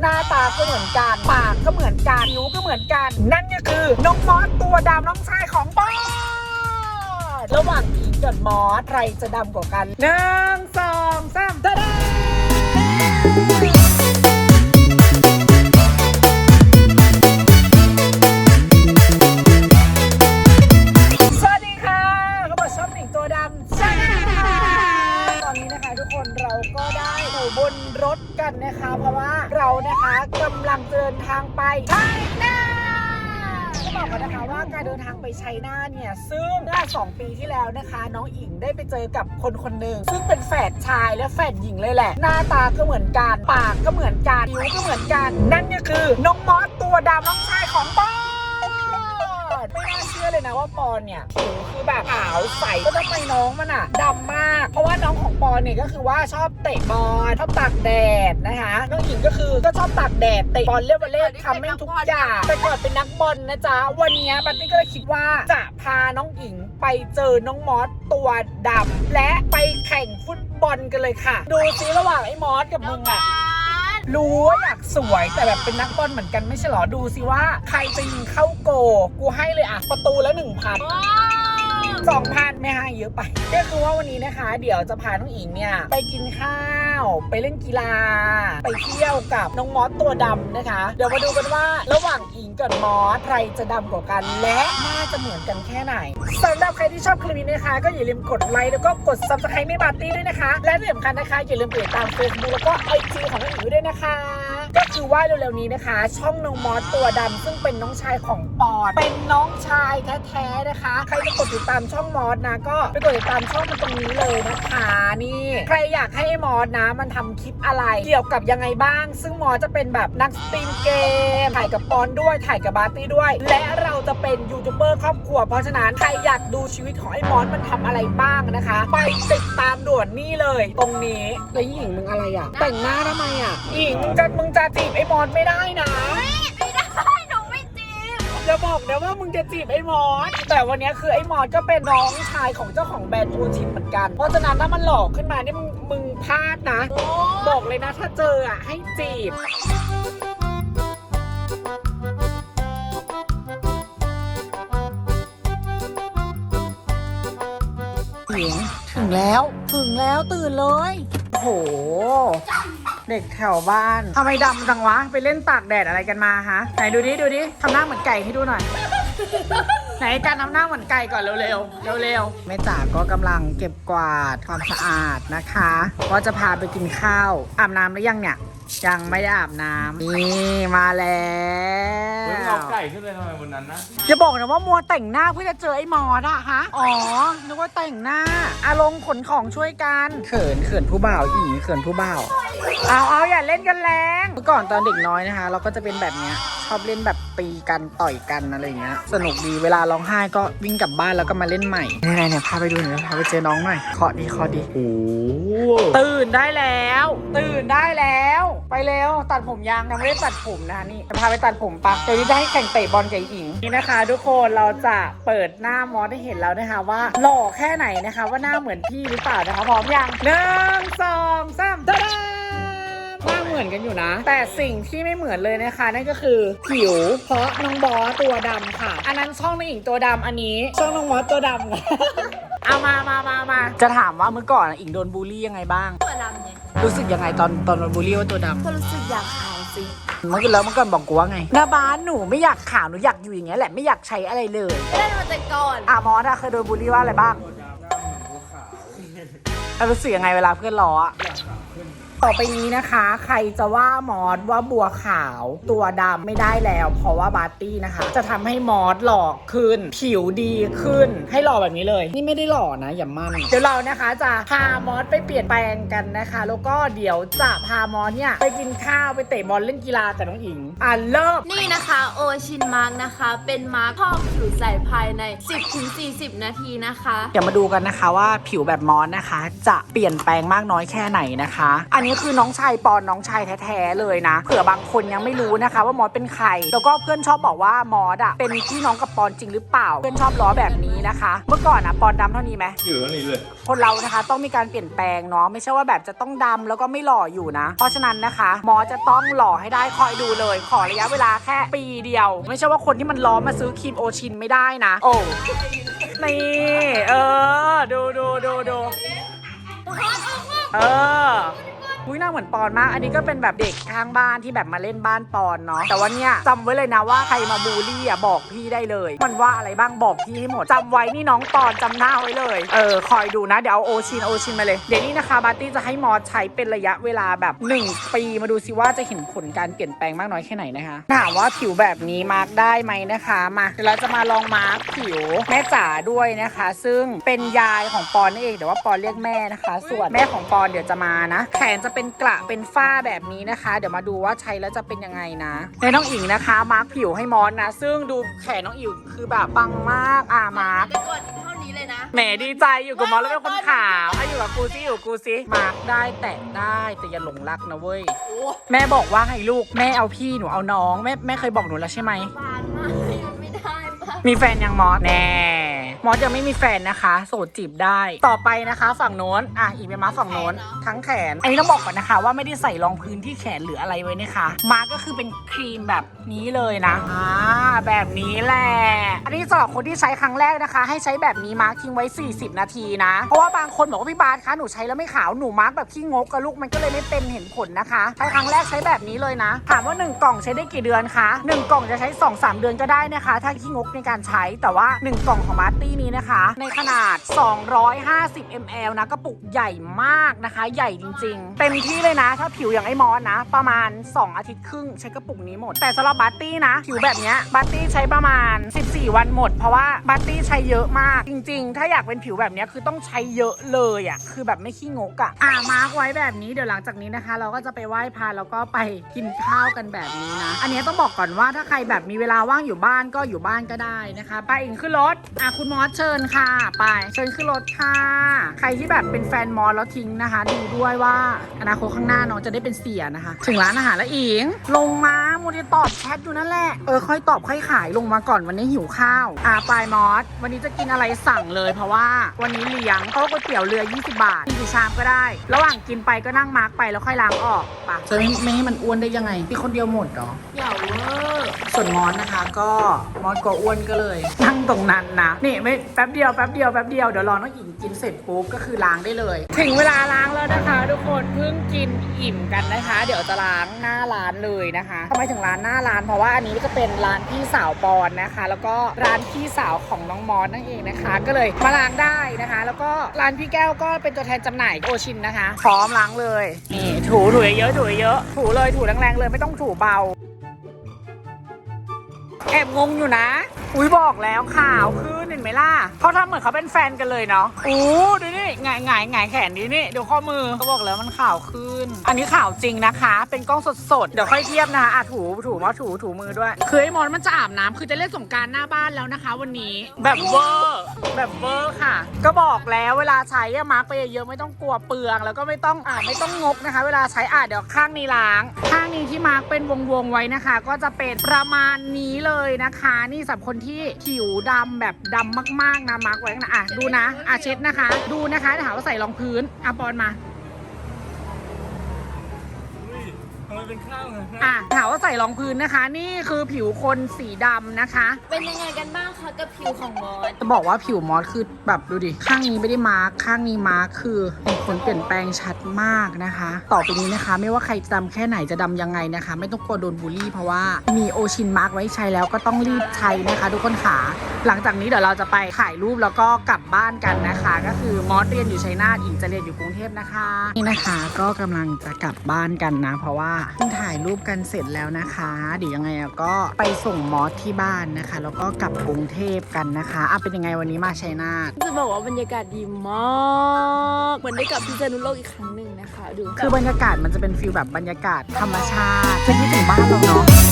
หน้าตาก็เหมือนกัน ปากก็เหมือนกันผิวก็เหมือนกัน นั่นก็คือน้องมอสตัวดำน้องชายของปอดระหว่างอิงกับมอสใครจะดำกว่ากันหนึ่งสองสามตะดา นะคะว่าการเดินทางไปไชน่าเนี่ย ซึ่งเมื่อสองปีที่แล้วนะคะ น้องอิงได้ไปเจอกับคนคนหนึ่งซึ่งเป็นแฝดชายและแฝดหญิงเลยแหละ หน้าตาก็เหมือนกัน ปากก็เหมือนกันผิวก็เหมือนกัน นั่นก็คือน้องมอสตัวดำน้องชายของปอนไม่น่า เชื่อเลยนะว่าปอนเนี่ยผิวคือแบบขาวใสก็ทำไมน้องมันอะดำมาก เพราะว่าน้องของปอนเนี่ยก็คือว่าชอบเตะบอลชอบตากแดดนะคะน้องหญิงก็คือก็ชอบตากแดดเตะบอลเล่นวอลเลย์ทำแม่งทุกอย่างแต่ก่อนเป็นนักบอลนะจ๊ะวันนี้บัตตี้ก็เลยคิดว่าจะพาน้องหญิงไปเจอน้องมอสตัวดำและไปแข่งฟุตบอลกันเลยค่ะ ดูซิระหว่างไอ้มอสกับมึงอะ รู้ว่าอยากสวยแต่แบบเป็นนักบอลเหมือนกันไม่ใช่หรอดูสิว่า ใครจะยิงเข้าโก กูให้เลยอะประตูละหนึ่งพัน สองพันไม่ให้เยอะไปก็คือว่าวันนี้นะคะ เดี๋ยวจะพาน้องอิงเนี่ย ไปกินข้าว ไปเล่นกีฬา ไปเที่ยวกับน้องมอสตัวดำนะคะ เดี๋ยวมาดูกันว่าระหว่างอิงกับมอสใครจะดำกว่ากัน และน่าจะเหมือนกันแค่ไหนสำหรับใครที่ชอบคลิปนี้นะคะ ก็อย่าลืมกดไลค์แล้วก็กด subscribe ไม่บาร์ตี้ด้วยนะคะ และที่สำคัญนะคะอย่าลืมติดตาม Facebook แล้วก็ IG ของน้องอิงด้วยนะคะ ก็คือว่าเร็วๆนี้นะคะ ช่องน้องมอสตัวดำซึ่งเป็นน้องชายของปอนเป็นน้องชายแท้ๆนะคะ ใครจะกดติดตามช่องมอสนะ ก็ไปกดติดตามช่องมันตรงนี้เลยนะคะนี่ใครอยากให้ไอ้มอสนะ มันทำคลิปอะไร เกี่ยวกับยังไงบ้าง ซึ่งมอสจะเป็นแบบนักสตรีมเกมถ่ายกับปอนด้วยถ่ายกับบาร์ตี้ด้วย และเราจะเป็นยูทูบเบอร์ครอบครัวเพราะฉะนั้นใครอยากดูชีวิตของไอ้มอสมันทำอะไรบ้างนะคะ ไปติดตามด่วนนี่เลย ตรงนี้แล้วหญิงมึงอะไรอะ แต่งหน้าทำไมอะหญิงมึงจะมึงจะจีบไอ้มอสไม่ได้นะ ไม่ได้หนูไม่จีบจะบอกนะว่ามึงจะจีบไอ้มอสแต่วันนี้คือไอ้มอสก็เป็นน้องชายของเจ้าของแบรนด์ทูชิปเหมือนกัน เพราะฉะนั้นถ้ามันหลอกขึ้นมานี่มึงมึงพลาดนะ โอ้บอกเลยนะถ้าเจออะให้จีบหญิงถึงแล้ว ถึงแล้วตื่นเลย โอ้โห เด็กแถวบ้านทำไมดำจังวะ ไปเล่นตากแดดอะไรกันมาฮะ ไหนดูดิ ดูดิทำหน้าเหมือนไก่ให้ดูหน่อย ไหนการทำหน้าเหมือนไก่ก่อนเร็วๆ เร็วๆแม่จ๋าก็กำลังเก็บกวาดความสะอาดนะคะ ก็จะพาไปกินข้าว อาบน้ำหรือยังเนี่ย ยังไม่ได้อาบน้ำนี่มาแล้เฮ้ยวเอาไก่ขึ้นไปทำไมบนนั้นนะ อย่าบอกนะว่ามัวแต่งหน้าเพื่อจะเจอไอ้มอสอะฮะ อ๋อ นึกว่าแต่งหน้า อารมณ์ขนของช่วยกัน เขินเขินผู้บ่าวอีเขินผู้บ่าว เอาเอาอย่าเล่นกันแรง เมื่อก่อนตอนเด็กน้อยนะคะ เราก็จะเป็นแบบเนี้ย ชอบเล่นแบบตีกันต่อยกันอะไรอย่างเงี้ย สนุกดีเวลาร้องไห้ก็วิ่งกลับบ้านแล้วก็มาเล่นใหม่เนี่ยเนี่ยพาไปดูหน่อยพาไปเจอน้องหน่อยเคาะดีเคาะดีโอ้ตื่นได้แล้ว ตื่นได้แล้ว ไปเร็วตัดผมยังยังไม่ได้ตัดผมนะนี่จะพาไปตัดผมปะเดี๋ยวนี้จะให้แข่งเตะบอลกับหญิงนี่นะคะ ทุกคนเราจะเปิดหน้ามอสให้เห็นแล้วนะคะว่าหล่อแค่ไหนนะคะ ว่าหน้าเหมือนพี่หรือเปล่านะคะพร้อมยังหนึ่งสองสามตะดาหน้าเห มือนกันอยู่นะ แต่สิ่งที่ไม่เหมือนเลยนะคะ นั่นก็คือผิว เพราะน้องบอสตัวดำค่ะ อันนั้นช่องน้องหญิงตัวดำอันนี้ ช่องน้องมอสตัวดำเอามามามามาจะถามว่าเมื่อก่อนอะอิงโดนบูลลี่ยังไงบ้าง ตัวดำเนี่ยรู้สึกยังไงตอนตอนโดนบูลลี่ว่าตัวดก็รู้สึกอยากขาวสิำเมื่อกี้แล้วเมื่อก่อนบอกกูว่าไงนาบ้านหนูไม่อยากขาวหนูอยากอยู่อย่างเงี้ยแหละไม่อยากใช้อะไรเลยไม่ได้มาแต่ก่อนอะมอสอะเคยโดนบูลลี่ว่าอะไรบ้างแล้วรู้สึกยังไงเวลาเพื่อนล้ออะ ต่อไปนี้นะคะ ใครจะว่ามอสว่าบัวขาวตัวดำไม่ได้แล้ว เพราะว่าบาร์ตี้นะคะ จะทำให้มอสหล่อขึ้น ผิวดีขึ้น ให้หล่อแบบนี้เลย นี่ไม่ได้หล่อนะอย่ามั่น เดี๋ยวเรานะคะจะพามอสไปเปลี่ยนแปลงกันนะคะ แล้วก็เดี๋ยวจะพามอสเนี่ยไปกินข้าวไปเตะบอลเล่นกีฬากับน้องอิงอะเริ่มนี่นะคะโอชินมาร์กนะคะ เป็นมาร์กพอกผิวใสภายใน 10-40 นาทีนะคะ เดี๋ยวมาดูกันนะคะว่าผิวแบบมอสนะคะ จะเปลี่ยนแปลงมากน้อยแค่ไหนนะคะ อันนี้นี้คือน้องชายปอนน้องชายแท้ๆเลยนะ เผื่อบางคนยังไม่รู้นะคะ ว่ามอสเป็นใคร แล้วก็เพื่อนชอบบอกว่ามอสอะเป็นพี่น้องกับปอนจริงหรือเปล่า เพื่อนชอบล้อแบบนี้นะคะ เมื่อก่อนอะปอนดำเท่านี้ไหม อยู่แล้วนี่เลยคนเรานะคะต้องมีการเปลี่ยนแปลงเนาะไม่ใช่ว่าแบบจะต้องดำแล้วก็ไม่หล่ออยู่นะ เพราะฉะนั้นนะคะหมอจะต้องหล่อให้ได้คอยดูเลย ขอระยะเวลาแค่ปีเดียว ไม่ใช่ว่าคนที่มันล้อมาซื้อครีมโอชินไม่ได้นะ โอ้นี่เออ ดูดูดูดูเออ อุ้ยหน้าเหมือนปอนมาก อันนี้ก็เป็นแบบเด็กข้างบ้านที่แบบมาเล่นบ้านปอนเนาะ แต่ว่าเนี่ยจำไว้เลยนะว่าใครมาบูลลี่อะบอกพี่ได้เลย มันว่าอะไรบ้างบอกพี่ให้หมดจำไว้นี่น้องปอนจำหน้าไว้เลย เออคอยดูนะเดี๋ยวเอาโอชินโอชินมาเลย เดี๋ยวนี้นะคะบาร์ตี้จะให้มอสใช้เป็นระยะเวลาแบบ 1 ปีมาดูซิว่าจะเห็นผลการเปลี่ยนแปลงมากน้อยแค่ไหนนะคะ ถามว่าผิวแบบนี้มาร์กได้ไหมนะคะมาเดี๋ยวเราจะมาลองมาร์กผิวแม่จ๋าด้วยนะคะ ซึ่งเป็นยายของปอนนี่เองแต่ว่าปอนเรียกแม่นะคะ ส่วนแม่ของปอนเดี๋ยวจะมานะแขนจะเป็นกระเป็นฝ้าแบบนี้นะคะ เดี๋ยวมาดูว่าใช้แล้วจะเป็นยังไงนะในน้องอิงนะคะ มาร์กผิวให้มอสนะ ซึ่งดูแขนน้องอิงคือแบบปังมากอ่ามาร์กแต่ก่อนเท่านี้เลยนะแหมดีใจอยู่กับมอสแล้วเป็นคนขาวอะอยู่กับกูซิอยู่กับกูซิมาร์กได้แตะได้แต่อย่าหลงรักนะเว้ย โอ้แม่บอกว่าให้ลูกแม่เอาพี่หนูเอาน้องแม่แม่เคยบอกหนูแล้วใช่ไหม บานมากยังไม่ได้ปะมีแฟนยังมอสแน่ มอสยังไม่มีแฟนนะคะ โสดจีบได้ ต่อไปนะคะ ฝั่งโน้นอะอีกเป็นมาฝั่งโน้นทั้งแขน อันนี้ต้องบอกก่อนนะคะ ว่าไม่ได้ใส่รองพื้นที่แขนหรืออะไรไว้นะคะ มาก็คือเป็นครีมแบบนี้เลยนะอ่าแบบนี้แหละอันนี้สำหรับคนที่ใช้ครั้งแรกนะคะ ให้ใช้แบบนี้มาร์คทิ้งไว้ 40 นาทีนะ เพราะว่าบางคนบอกว่าพี่บาสคะหนูใช้แล้วไม่ขาวหนูมาร์คแบบขี้งกกับลูกมันก็เลยไม่เป็นเห็นผลนะคะใช้ครั้งแรกใช้แบบนี้เลยนะถามว่า 1 กล่องใช้ได้กี่เดือนคะ1กล่องจะใช้ 2-3 เดือนก็ได้นะคะ ถ้าขี้งกในการใช้แต่ว่า 1 กล่องของมาร์ตี้นี้นะคะ ในขนาด 250 ml นะกระปุกใหญ่มากนะคะ ใหญ่จริง ๆ เต็มที่เลยนะ ถ้าผิวอย่างไอ้มอสนะ ประมาณ 2 อาทิตย์ครึ่งใช้กระปุกนี้หมด แต่สำหรับบัตตี้นะ ผิวแบบเนี้ยบัตตี้ใช้ประมาณ 14 วันหมด เพราะว่าบัตตี้ใช้เยอะมากจริง ๆ ถ้าอยากเป็นผิวแบบเนี้ยคือต้องใช้เยอะเลยอะ่ะคือแบบไม่ขี้งกอะ่ะอ่ามาร์กไว้แบบนี้เดี๋ยวหลังจากนี้นะคะ เราก็จะไปไหว้พระแล้วก็ไปกินข้าวกันแบบนี้นะ อันนี้ต้องบอกก่อนว่าถ้าใครแบบมีเวลาว่างอยู่บ้านก็อยู่บ้านก็ได้นะคะไปอิงขึ้นรถอะคุณมอสเชิญค่ะ ไป เชิญขึ้นรถค่ะ ใครที่แบบเป็นแฟนมอสแล้วทิ้งนะคะ ดูด้วยว่าอนาคตข้างหน้าน้องจะได้เป็นเสียนะคะ ถึงร้านอาหารแล้วอิง ลงมาโมเดลตอบแชทอยู่นั่นแหละ เออค่อยตอบค่อยขายลงมาก่อนวันนี้หิวข้าวอะไปมอสวันนี้จะกินอะไรสั่งเลยเพราะว่าวันนี้เลี้ยงเพราะว่าก๋วยเตี๋ยวเรือ 20 บาทกินกี่ชามก็ได้ ระหว่างกินไปก็นั่งมาร์กไปแล้วค่อยล้างออกปะจะไม่ไม่ให้มันอ้วนได้ยังไงพี่คนเดียวหมดเหรออย่าเวอร์ส่วนมอสนะคะ ก็มอสก็อ้วนก็เลยนั่งตรงนั้นนะนี่ไม่แป๊บเดียวแป๊บเดียวแป๊บเดียวเดี๋ยวรอน้องหญิงกินเสร็จปุ๊บก็คือล้างได้เลย ถึงเวลาล้างแล้วนะคะ ทุกคนเพิ่งกินอิ่มกันนะคะ เดี๋ยวจะล้างหน้าร้านเลยนะคะทำไมถึงร้านหน้าร้านเพราะว่าอันนี้จะเป็นร้านพี่สาวปอนนะคะ แล้วก็ร้านพี่สาวของน้องมอสนั่นเองนะคะ ก็เลยมาล้างได้นะคะ แล้วก็ร้านพี่แก้วก็เป็นตัวแทนจำหน่ายโอชินนะคะพร้อมล้างเลยนี่ถูถูเยอะถูเยอะถูเลยถูแรงๆเลยไม่ต้องถูเบา แอบงงอยู่นะ อุ้ยบอกแล้วข่าวขึ้นเห็นไหมล่ะเขาทำเหมือนเขาเป็นแฟนกันเลยเนาะอู้ดูนี่ หงายหงายหงายแขนดีนี่ดูข้อมือเขาบอกแล้วมันข่าวขึ้น อันนี้ข่าวจริงนะคะ เป็นกล้องสดๆ เดี๋ยวค่อยเทียบนะคะอะถูถูมาถูถูมือด้วย คือไอ้มอนมันจะอาบน้ำคือจะเล่นสงกรารหน้าบ้านแล้วนะคะ วันนี้ แบบเวอร์แบบเวอร์ค่ะ ก็บอกแล้วเวลาใช้อะมาร์กไปเยอะๆไม่ต้องกลัวเปลืองแล้วก็ไม่ต้องอ่าไม่ต้องงกนะคะ เวลาใช้อะเดี๋ยวข้างนี้ล้าง ข้างนี้ที่มาร์กเป็นวงๆไว้นะคะ ก็จะเป็นประมาณนี้เลยนะคะ นี่สำหรับคนที่ผิวดำแบบดำมากๆนะมาร์กไว้ข้างหนะอะดูนะอะเช็ดนะคะ ดูนะคะถามว่าใส่รองพื้นอะปอนมา อุ้ยทำไมเป็นข้าวไงอะถามว่าใส่รองพื้นนะคะ นี่คือผิวคนสีดำนะคะ เป็นยังไงกันบ้างคะกับผิวของมอสจะบอกว่าผิวมอสคือแบบดูดิข้างนี้ไม่ได้มาร์คข้างนี้มาร์คคือเป็นผลเปลี่ยนแปลงชัดมากนะคะ ต่อไปนี้นะคะ ไม่ว่าใครจะดำแค่ไหนจะดำยังไงนะคะ ไม่ต้องกลัวโดนบูลลี่ เพราะว่ามีโอชินมาร์คไว้ใช้แล้วก็ต้องรีบใช้นะคะ ทุกคนค่ะหลังจากนี้เดี๋ยวเราจะไปถ่ายรูปแล้วก็กลับบ้านกันนะคะ ก็คือมอสเรียนอยู่ชัยนาทอิงจะเรียนอยู่กรุงเทพนะคะนี่นะคะ ก็กำลังจะกลับบ้านกันนะ เพราะว่าเพิ่งถ่ายรูปกันเสร็จแล้วนะคะ เดี๋ยวยังไงอะก็ไปส่งมอสที่บ้านนะคะ แล้วก็กลับกรุงเทพกันนะคะอะเป็นยังไงวันนี้มาชัยนาทจะบอกว่าบรรยากาศดีมากเหมือนได้กลับพิษณุโลกอีกครั้งหนึ่งนะคะ ดูคือบรรยากาศมันจะเป็นฟิลแบบบรรยากาศธรรมชาติเป็นที่ถึงบ้านเราเนาะ